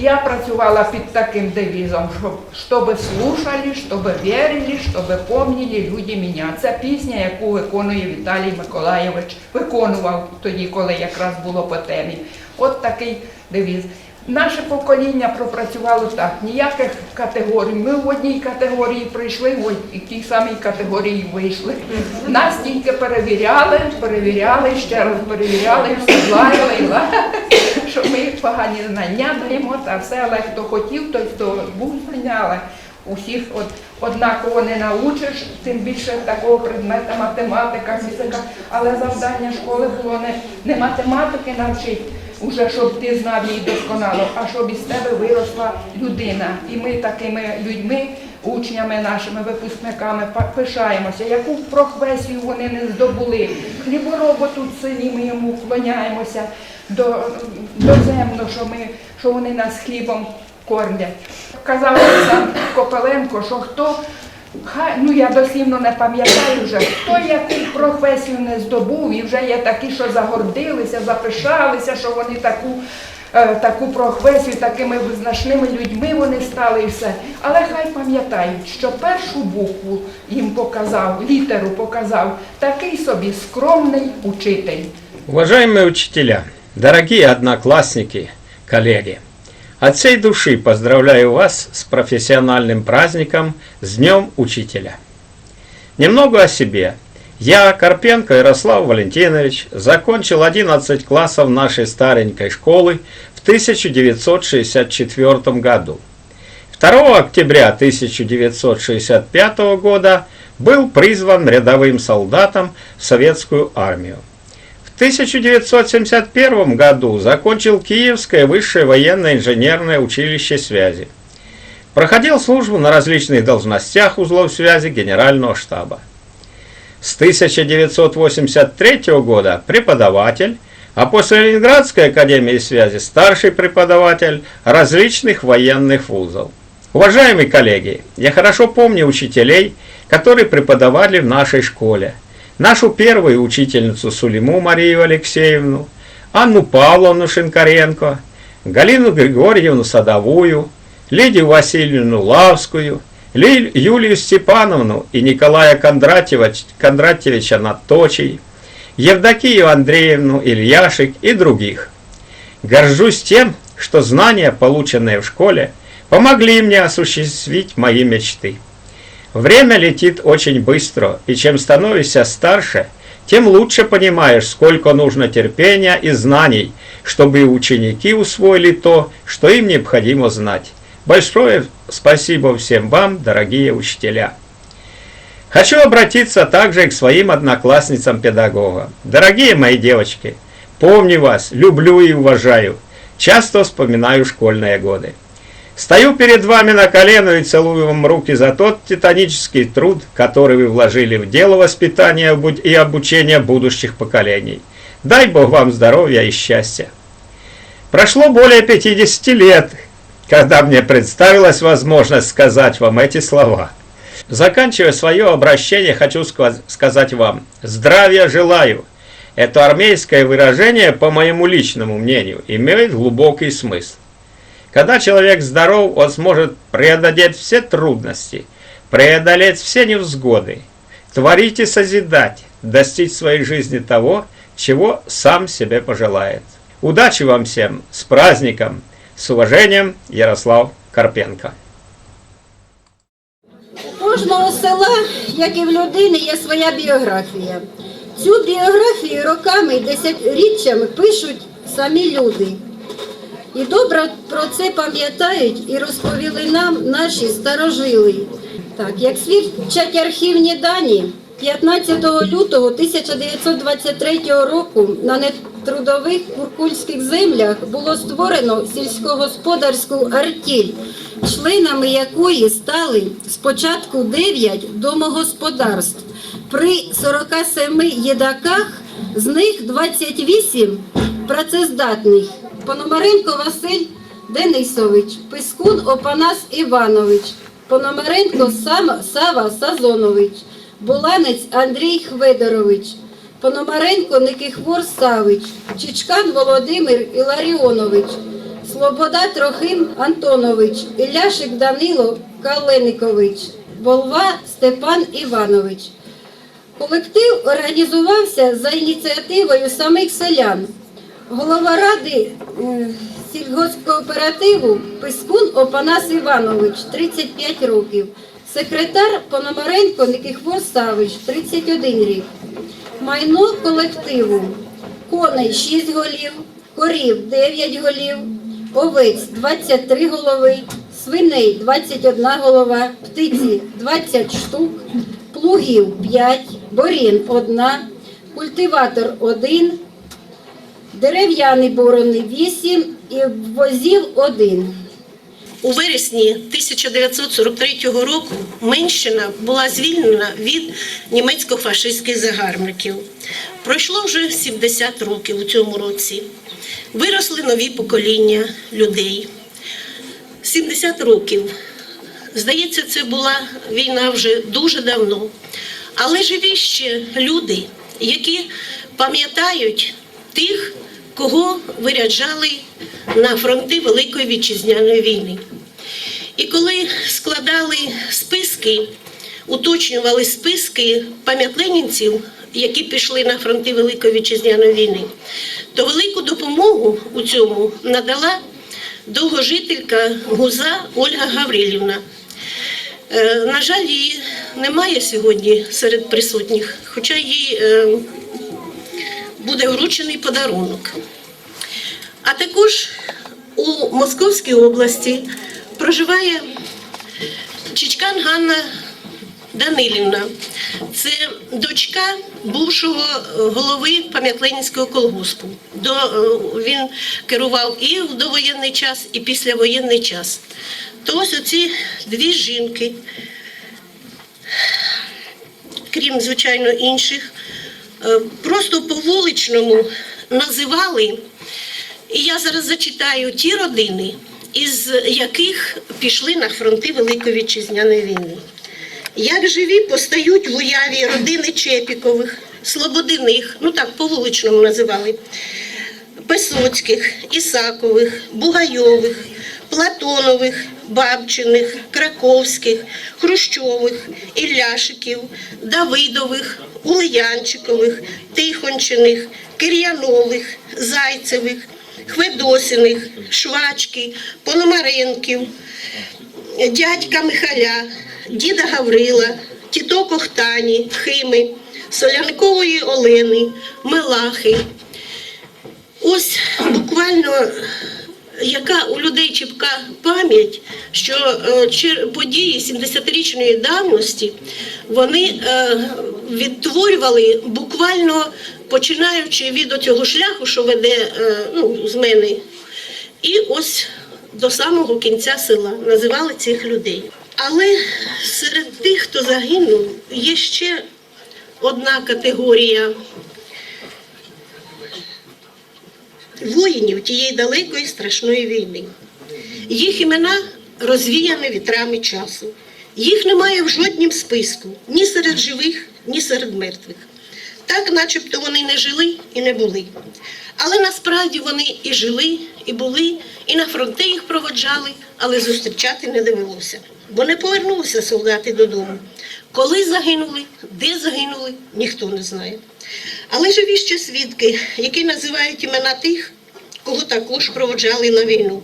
Я працювала під таким девізом, щоб слушали, щоб вірили, щоб помнили люди мене. Це пісня, яку виконує Віталій Миколаєвич, виконував тоді, коли якраз було по темі. От такий девіз. Наше покоління пропрацювало так, ніяких категорій. Ми в одній категорії прийшли, в тій самій категорії вийшли. Нас тільки перевіряли, перевіряли, ще раз перевіряли, все лаяли, що ми погані знання даємо, та все, але хто хотів, той хто був знання, але усіх от, однаково не научиш, тим більше такого предмета математика, фізика. Але завдання школи було не, не математики навчити, уже щоб ти знав її досконало, а щоб із тебе виросла людина. І ми такими людьми, учнями нашими випускниками, пишаємося, яку професію вони не здобули. Хлібороботу в селі ми йому вклоняємося до, доземно, що, ми, що вони нас хлібом кормлять. Казав Олександр Копеленко, що хто, хай, ну я дослівно не пам'ятаю вже, хто яку професію не здобув, і вже є такі, що загордилися, запишалися, що вони таку, таку професію, такими визначними людьми вони стали і все. Але хай пам'ятають, що першу букву їм показав, літеру показав такий собі скромний учитель. Уважаемые учителя, дорогие одноклассники, коллеги, от всей души поздравляю вас с профессиональным праздником, с Днем Учителя. Немного о себе. Я, Карпенко Ярослав Валентинович, закончил 11 классов нашей старенькой школы в 1964 году. 2 октября 1965 года был призван рядовым солдатом в советскую армию. В 1971 году закончил Киевское высшее военно-инженерное училище связи. Проходил службу на различных должностях узлов связи Генерального штаба. С 1983 года преподаватель, а после Ленинградской академии связи старший преподаватель различных военных вузов. Уважаемые коллеги, я хорошо помню учителей, которые преподавали в нашей школе. Нашу первую учительницу Сулиму Марию Алексеевну, Анну Павловну Шинкаренко, Галину Григорьевну Садовую, Лидию Васильевну Лавскую, Юлию Степановну и Николая Кондратьевич- Кондратьевича Наточий, Евдокию Андреевну Ильяшек и других. Горжусь тем, что знания, полученные в школе, помогли мне осуществить мои мечты. Время летит очень быстро, и чем становишься старше, тем лучше понимаешь, сколько нужно терпения и знаний, чтобы ученики усвоили то, что им необходимо знать. Большое спасибо всем вам, дорогие учителя. Хочу обратиться также к своим одноклассницам-педагогам. Дорогие мои девочки, помню вас, люблю и уважаю. Часто вспоминаю школьные годы. Стою перед вами на колено и целую вам руки за тот титанический труд, который вы вложили в дело воспитания и обучения будущих поколений. Дай Бог вам здоровья и счастья. Прошло более 50 лет, когда мне представилась возможность сказать вам эти слова. Заканчивая свое обращение, хочу сказ- сказать вам «Здравия желаю». Это армейское выражение, по моему личному мнению, имеет глубокий смысл. Когда человек здоров, он сможет преодолеть все трудности, преодолеть все невзгоды, творить и созидать, достичь в своей жизни того, чего сам себе пожелает. Удачи вам всем, с праздником, с уважением, Ярослав Карпенко. У кожного села, як і в людини, є своя біографія. Цю біографію роками і десятиріччями пишуть самі люди. І добре про це пам'ятають і розповіли нам наші старожили. Так, як свідчать архівні дані, 15 лютого 1923 року на нетрудових куркульських землях було створено сільськогосподарську артіль, членами якої стали спочатку 9 домогосподарств. При 47 єдаках з них 28 працездатних. Пономаренко Василь Денисович, Пискун Опанас Іванович, Пономаренко Сава Сазонович, Буланець Андрій Хведорович, Пономаренко Никихвор Савич, Чичкан Володимир Іларіонович, Слобода Трохим Антонович, Іляшик Данило Каленикович, Болва Степан Іванович. Колектив організувався за ініціативою самих селян. Голова ради е, сільгоспкооперативу Пискун Опанас Іванович, 35 років. Секретар Пономаренко Никихвоз Савич, 31 рік. Майно колективу коней 6 голів, корів 9 голів, овець 23 голови, свиней 21 голова, птиці 20 штук, плугів 5, борін 1, культиватор 1, дерев'яні борони 8 і возів 1. У вересні 1943 року Менщина була звільнена від німецько-фашистських загарбників. Пройшло вже 70 років у цьому році. Виросли нові покоління людей. 70 років. Здається, це була війна вже дуже давно. Але живі ще люди, які пам'ятають тих, кого виряджали на фронти Великої вітчизняної війни. І коли складали списки, уточнювали списки пам'ятленінців, які пішли на фронти Великої вітчизняної війни, то велику допомогу у цьому надала довгожителька Гуза Ольга Гаврилівна. Е, На жаль, її немає сьогодні серед присутніх, хоча е, буде вручений подарунок. А також у Московській області проживає Чичкан Ганна Данилівна. Це дочка бувшого е, голови Пам'ятленінського колгоспу. До, е, він керував і в довоєнний час, і післявоєнний час. То ось оці дві жінки, крім звичайно інших, просто по вуличному називали. І я зараз зачитаю ті родини, із яких пішли на фронти Великої вітчизняної війни. Як живі постають в уяві родини Чепікових, Слободиних, ну так по вуличному називали, Песоцьких, Ісакових, Бугайових, Платонових, Бабчиних, Краковських, Хрущових, Ілляшиків, Давидових, Улиянчикових, Тихончиних, Кир'янових, Зайцевих, Хведосиних, Швачки, Пономаренків, дядька Михаля, діда Гаврила, тіток Охтані, Хими, Солянкової Олени, Мелахи. Ось буквально яка у людей чіпка пам'ять, що е, події 70-річної давності вони е, відтворювали буквально починаючи від цього шляху, що веде е, ну, з мене, і ось до самого кінця села називали цих людей. Але серед тих, хто загинув, є ще одна категорія воїнів тієї далекої страшної війни. Їх імена розвіяні вітрами часу. Їх немає в жоднім списку, ні серед живих, ні серед мертвих. Так, начебто, вони не жили і не були. Але насправді вони і жили, і були, і на фронти їх проводжали, але зустрічати не довелося. Бо не повернулися солдати додому. Коли загинули, де загинули, ніхто не знає. Але живі ще свідки, які називають імена тих, кого також проводжали на війну.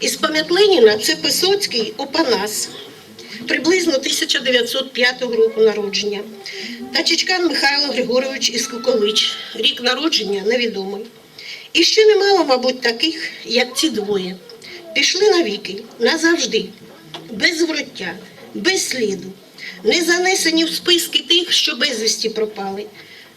Із пам'ятленіна це Писоцький Опанас, приблизно 1905 року народження. Та Чичкан Михайло Григорович Іскукович, рік народження невідомий. І ще немало, мабуть, таких, як ці двоє. Пішли навіки, назавжди, без вороття, без сліду, не занесені в списки тих, що безвісті пропали.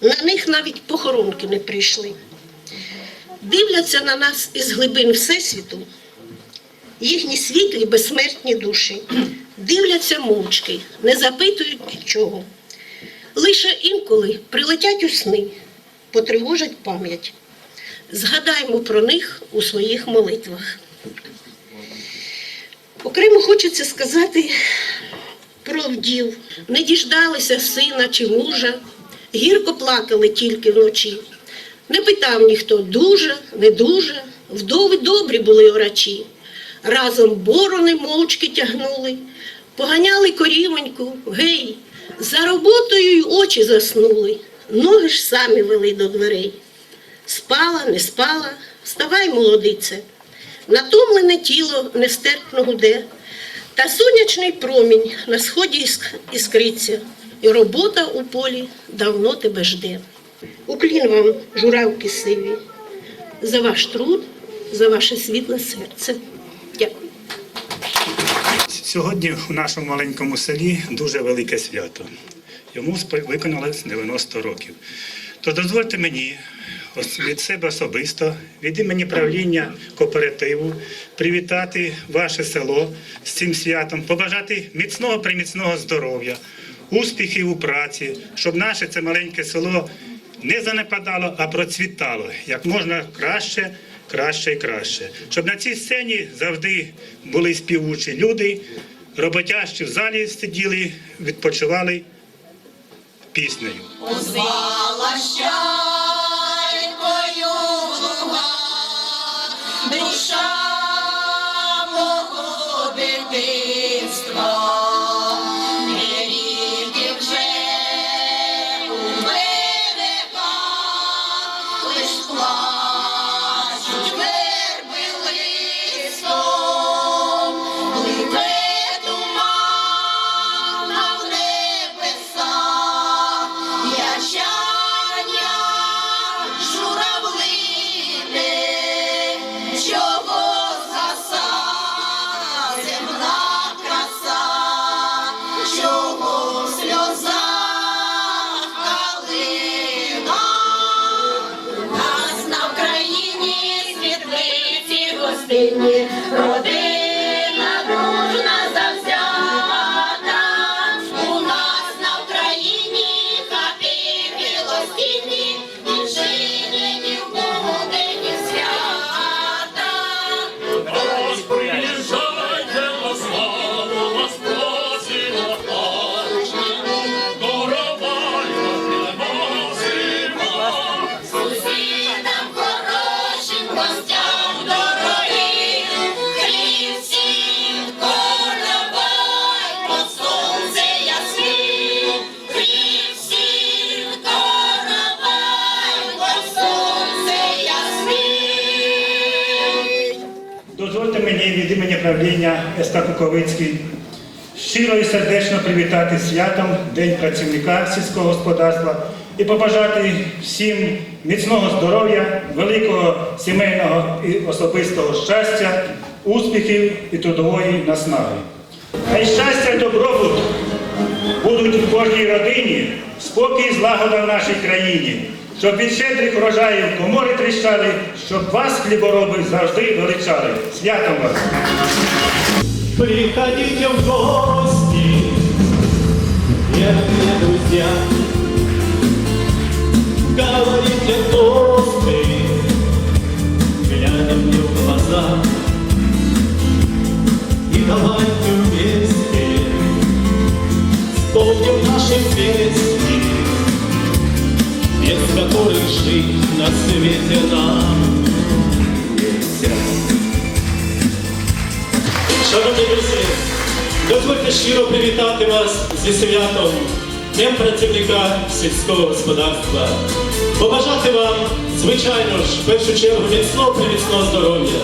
На них навіть похоронки не прийшли. Дивляться на нас із глибин Всесвіту їхні світлі безсмертні душі. Дивляться мовчки, не запитують нічого. Лише інколи прилетять у сни, потривожать пам'ять. Згадаймо про них у своїх молитвах. Окремо хочеться сказати про вдів. Не діждалися сина чи мужа, гірко плакали тільки вночі. Не питав ніхто дуже, не дуже, Вдови добрі були орачі. Разом борони мовчки тягнули, поганяли корівоньку, гей, за роботою й очі заснули, ноги ж самі вели до дверей. Спала, не спала, вставай, молодице, натомлене тіло нестерпно гуде, та сонячний промінь на сході іск- іскриться, і робота у полі давно тебе жде. Уклін вам, журавки сиві, за ваш труд, за ваше світле серце. Дякую. Сьогодні у нашому маленькому селі дуже велике свято. Йому виконалось 90 років. То дозвольте мені від себе особисто, від імені правління кооперативу, привітати ваше село з цим святом, побажати міцного приміцного здоров'я, успіхів у праці, щоб наше це маленьке село не занепадало, а процвітало як можна краще, краще і краще. Щоб на цій сцені завжди були співучі люди, роботящі в залі сиділи, відпочивали піснею. Звала щайкою Lord. СК Куковицький щиро і сердечно привітати святом День працівника сільського господарства і побажати всім міцного здоров'я, великого сімейного і особистого щастя, успіхів і трудової наснаги. Хай щастя і добробут будуть в кожній родині, спокій і злагода в нашій країні, щоб від щедрих врожаїв комори тріщали, щоб вас, хлібороби, завжди величали. Святом вас! Приходите в гости, верные друзья. Говорите тосты, глядя мне в глаза. И давайте вместе вспомним наши песни, без которых жить на свете нам нельзя. Шановні друзі, дозвольте щиро привітати вас зі святом Днем працівника сільського господарства. Побажати вам, звичайно ж, в першу чергу міцного приміцного здоров'я,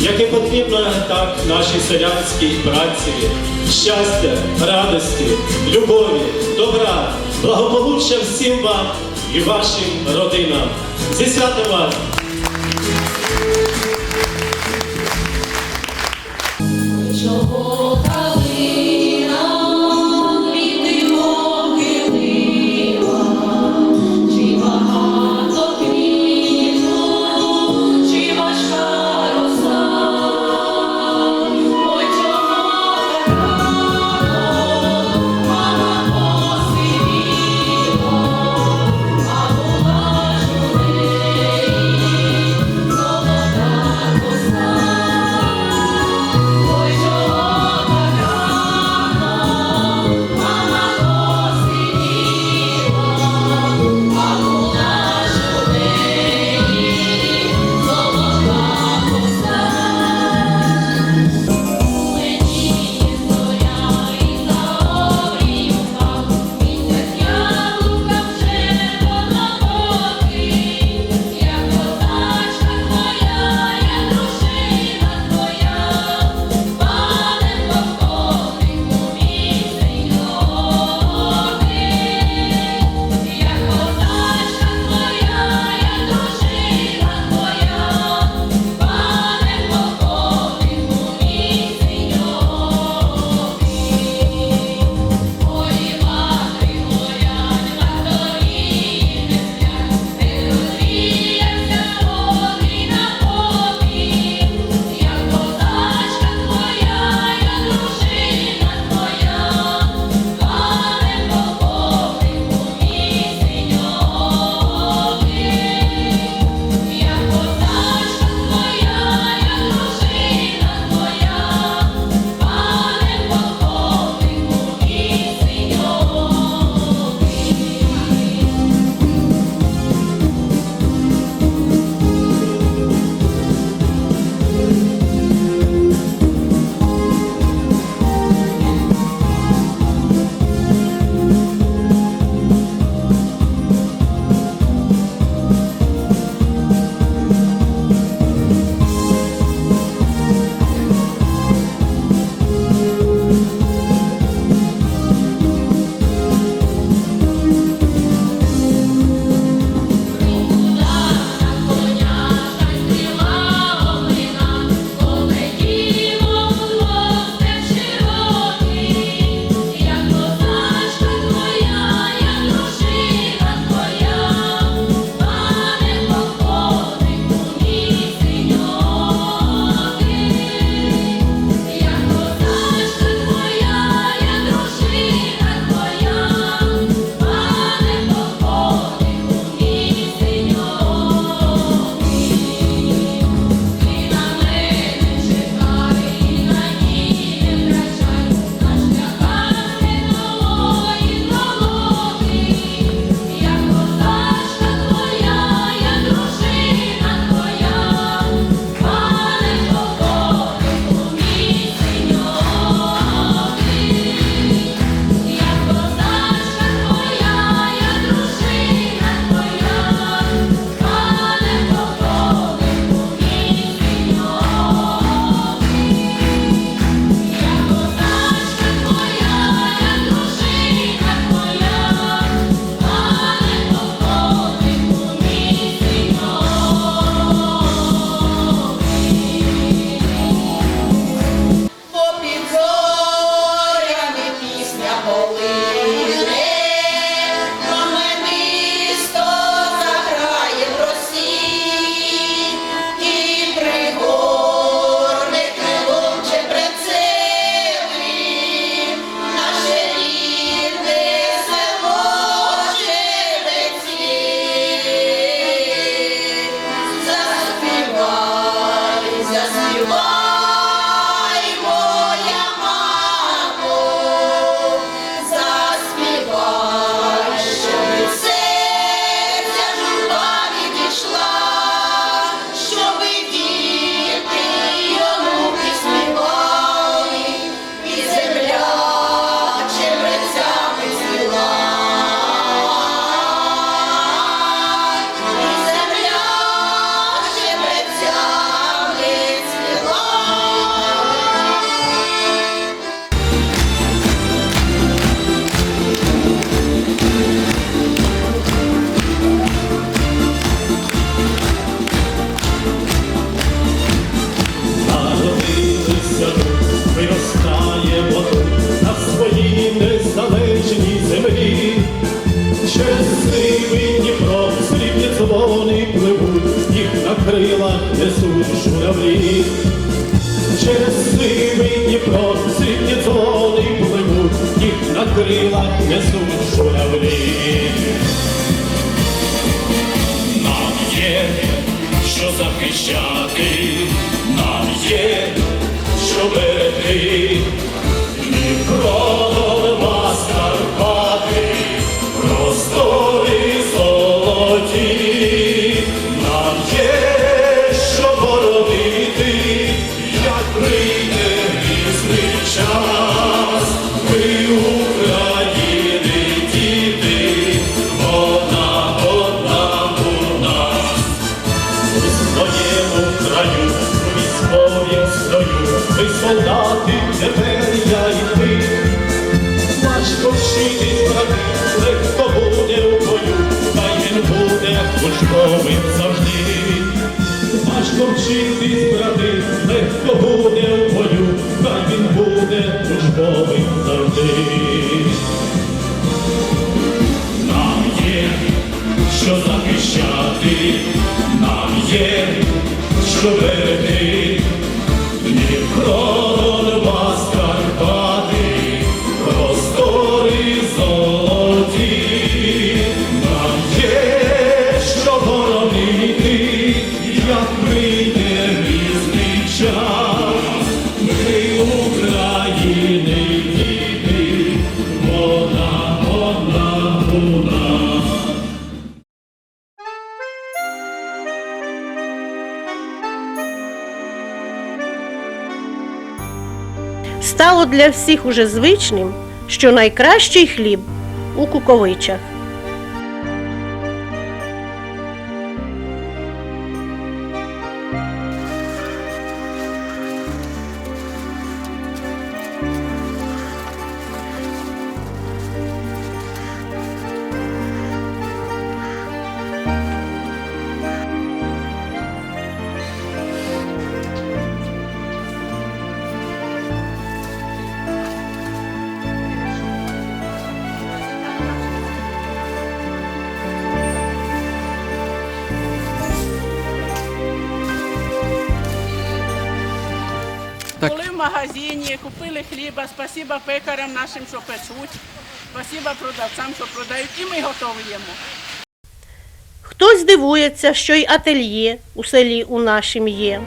яке потрібно так нашій селянській праці, щастя, радості, любові, добра, благополуччя всім вам і вашим родинам. Зі святом вас! Прийде різний час. Захищати, нам є, що берегти. Дніпро, Донбас, всіх уже звичним, що найкращий хліб у куковичах. Магазині, купили хліба, спасіба пекарям нашим, що печуть, спасіба продавцям, що продають, і ми готуємо. Хтось дивується, що й ательє у селі у нашім є.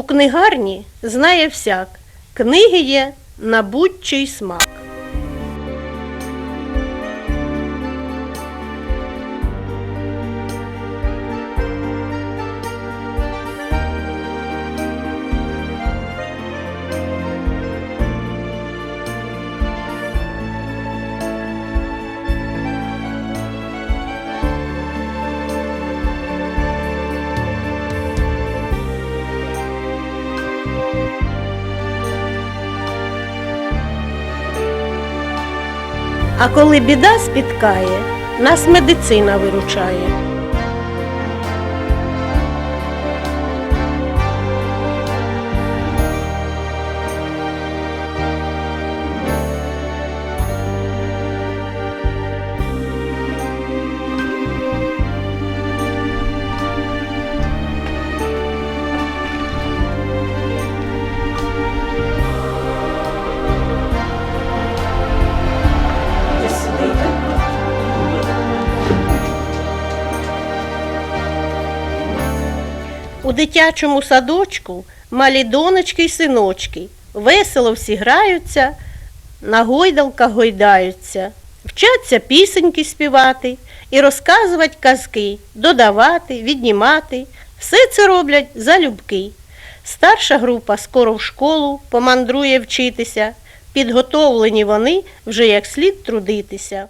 У книгарні знає всяк, книги є на будь-чий смак. А коли біда спіткає, нас медицина виручає. Дитячому садочку малі донечки й синочки весело всі граються, на гойдалках гойдаються, вчаться пісеньки співати і розказувати казки, додавати, віднімати. Все це роблять залюбки. Старша група скоро в школу помандрує вчитися, підготовлені вони вже як слід трудитися.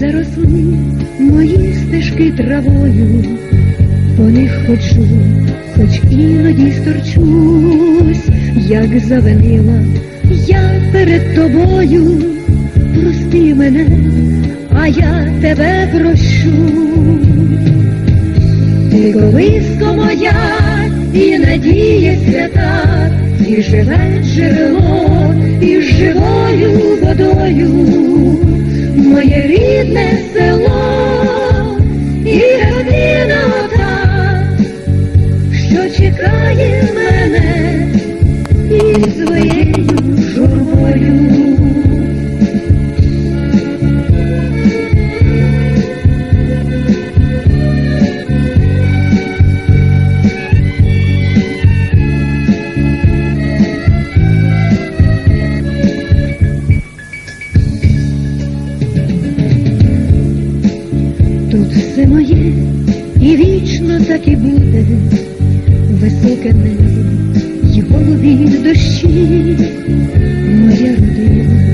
Заросли мої стежки травою, по них ходжу, хоч іноді сторчусь, як завинила я перед тобою, прости мене, а я тебе прощу. Ти колиско моя і надія свята, і живе джерело із живою водою, моє рідне село і родина та, що чекає мене і своєю